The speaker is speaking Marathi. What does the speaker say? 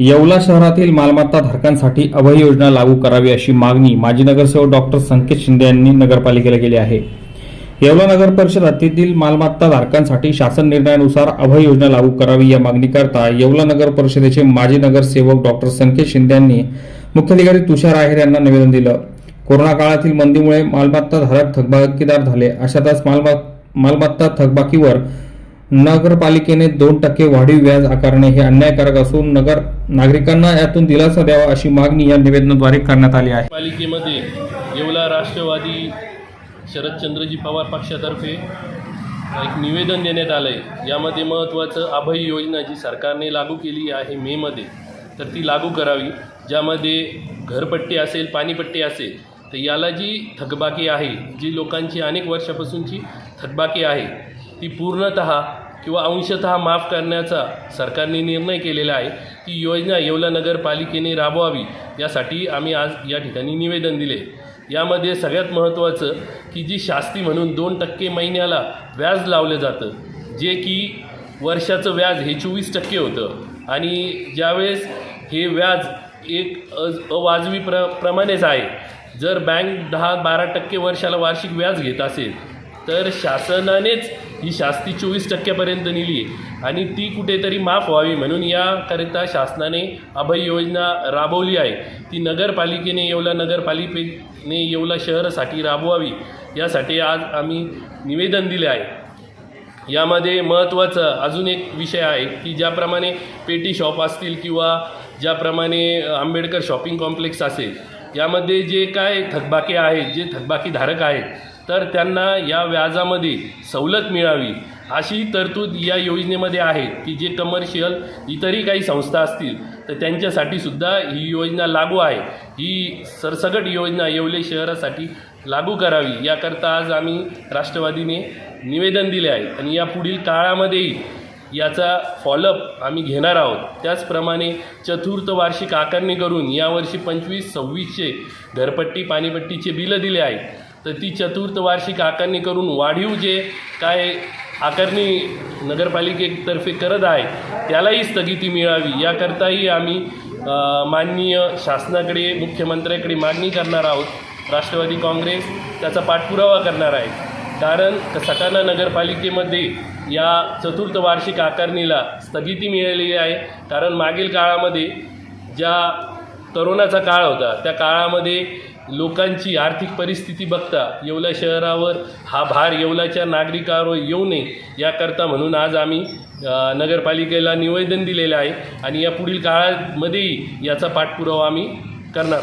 येवला शहरातील मालमत्ता धारकांसाठी अभय योजना लागू करावी अशी मागणी माजी नगरसेवक डॉक्टर संकेत शिंदे यांनी नगरपालिकेला केली आहे. येवला नगर परिषद हद्दीतील मालमत्ता धारकांसाठी शासन निर्णयानुसार अभय योजना लागू करावी या मागणीकरता येवला नगर परिषदेचे माजी नगरसेवक डॉक्टर संकेत शिंदे यांनी मुख्याधिकारी तुषार आहेर यांना निवेदन दिलं. कोरोना काळातील मंदीमुळे मालमत्ता धारक थकबाकीदार झाले. अशातच मालमत्ता थकबाकीवर नगरपालिकेने दोन टक्के वाढीव व्याज आकारणे हे अन्यायकारक असून नगर नागरिकांना यातून दिलासा द्यावा अशी मागणी या निवेदनाद्वारे करण्यात आली आहे. पालिकेमध्ये येवला राष्ट्रवादी शरदचंद्रजी पवार पक्षातर्फे एक निवेदन देण्यात आलं आहे यामध्ये महत्त्वाचं अभय योजना जी सरकारने लागू केली आहे मेमध्ये तर ती लागू करावी. ज्यामध्ये घरपट्टी असेल पाणीपट्टी असेल तर याला जी थकबाकी आहे जी लोकांची अनेक वर्षापासूनची थकबाकी आहे ती पूर्णतः किंवा अंशतः माफ करण्याचा सरकारने निर्णय केलेला आहे ती योजना येवला नगरपालिकेने राबवावी यासाठी आम्ही आज या ठिकाणी निवेदन दिले. यामध्ये सगळ्यात महत्त्वाचं की जी शास्ती म्हणून दोन टक्के महिन्याला व्याज लावलं जातं जे की वर्षाचं व्याज हे चोवीस टक्के होतं. आणि ज्यावेळेस हे व्याज एक अज अवाजवी प्र प्रमाणेच आहे जर बँक दहा बारा टक्के वर्षाला वार्षिक व्याज घेत असेल तर शासनानेच ही शास्ती चोवीस टक्क्यापर्यंत नेली आहे. आणि ती कुठेतरी माफ व्हावी म्हणून याकरिता शासनाने अभय योजना राबवली आहे. ती नगरपालिकेने येवला नगरपालिकेने येवला शहरासाठी राबवावी यासाठी आज आम्ही निवेदन दिले आहे. यामध्ये महत्त्वाचं अजून एक विषय आहे की ज्याप्रमाणे पेटी शॉप असतील किंवा ज्याप्रमाणे आंबेडकर शॉपिंग कॉम्प्लेक्स असेल यामध्ये जे काय थकबाकी आहेत जे थकबाकीधारक आहेत तर त्यांना या व्याजामध्ये सवलत मिळावी अशी तरतूद या योजनेमध्ये आहे की जे कमर्शियल इतरही काही संस्था असतील तर त्यांच्यासाठी सुद्धा ही योजना लागू आहे. ही सरसकट योजना येवले शहरासाठी लागू करावी. याकरता आज आम्ही राष्ट्रवादीने निवेदन दिले आहे आणि या पुढील काळामध्येही याचा फॉलोअप आम्ही घेणार आहोत. त्याचप्रमाणे चतुर्थ वार्षिक आकारणी करून यावर्षी पंचवीस सव्वीसचे घरपट्टी पाणीपट्टीचे बिलं दिले आहेत. तर ती चतुर्थ वार्षिक आकारणी करून वाढीव जे काय आकारणी नगरपालिकेतर्फे करत आहे त्यालाही स्थगिती मिळावी. याकरताही आम्ही माननीय शासनाकडे मुख्यमंत्र्याकडे मागणी करणार आहोत. राष्ट्रवादी काँग्रेस त्याचा पाठपुरावा करणार आहे. कारण सटाणा नगरपालिकेमध्ये या चतुर्थ वार्षिक आकारणीला स्थगिती मिळालेली आहे. कारण मागील काळामध्ये ज्या करोनाचा काळ होता. त्या काळामध्ये लोकांची आर्थिक परिस्थिती बघता येवला शहरावर हा भार येवलाच्या नागरिकावर येऊ नये याकरता म्हणून आज आम्ही नगरपालिकेला निवेदन दिलेलं आहे आणि या पुढील काळामध्येही याचा पाठपुरावा आम्ही करणार.